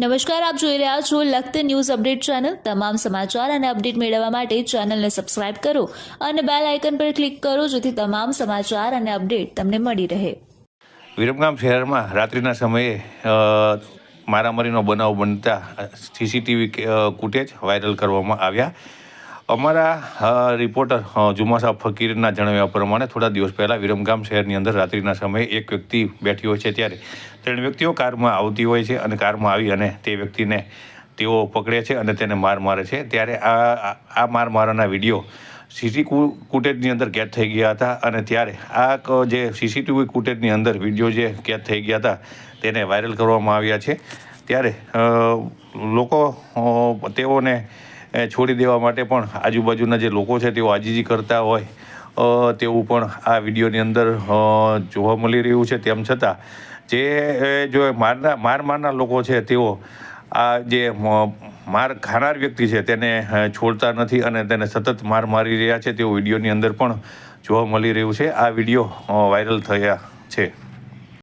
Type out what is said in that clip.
નમસ્કાર, આપ જોઈ રહ્યા છો લખત ન્યૂઝ અપડેટ ચેનલ. તમામ સમાચાર અને અપડેટ મેળવવા માટે ચેનલને સબસ્ક્રાઇબ કરો અને બેલ આઇકન પર ક્લિક કરો જેથી તમામ સમાચાર અને અપડેટ તમને મળી રહે. વિરમગામ શહેરમાં રાત્રિના સમયે મારામારીનો બનાવ બનતા સીસીટીવી ફૂટેજ વાયરલ કરવામાં આવ્યા. અમારા રિપોર્ટર જુમાસા ફકીરના જણાવ્યા પ્રમાણે થોડા દિવસ પહેલાં વિરમગામ શહેરની અંદર રાત્રિના સમયે એક વ્યક્તિ બેઠી હોય છે ત્યારે. ત્રણ વ્યક્તિઓ કારમાં આવતી હોય છે અને કારમાં આવી અને તે વ્યક્તિને તેઓ પકડે છે અને તેને માર મારે છે. ત્યારે આ, આ- માર મારવાના વીડિયો સીસી ફૂટેજની અંદર કેદ થઈ ગયા હતા અને ત્યારે આ જે સીસીટીવી ફૂટેજની અંદર વીડિયો જે કેદ થઈ ગયા હતા તેને વાયરલ કરવામાં આવ્યા છે. ત્યારે લોકો તેઓને છોડી દેવા માટે પણ આજુબાજુના જે લોકો છે તેઓ આજીજી કરતા હોય. તેવું પણ આ વિડીયોની અંદર જોવા મળી રહ્યું છે. તેમ છતાં જે જો મારના, માર મારના લોકો છે તેઓ આ જે માર ખાનાર વ્યક્તિ છે તેને છોડતા નથી અને તેને સતત માર મારી રહ્યા છે તેવું વિડીયોની અંદર પણ જોવા મળી રહ્યું છે. આ વીડિયો વાયરલ થયા છે.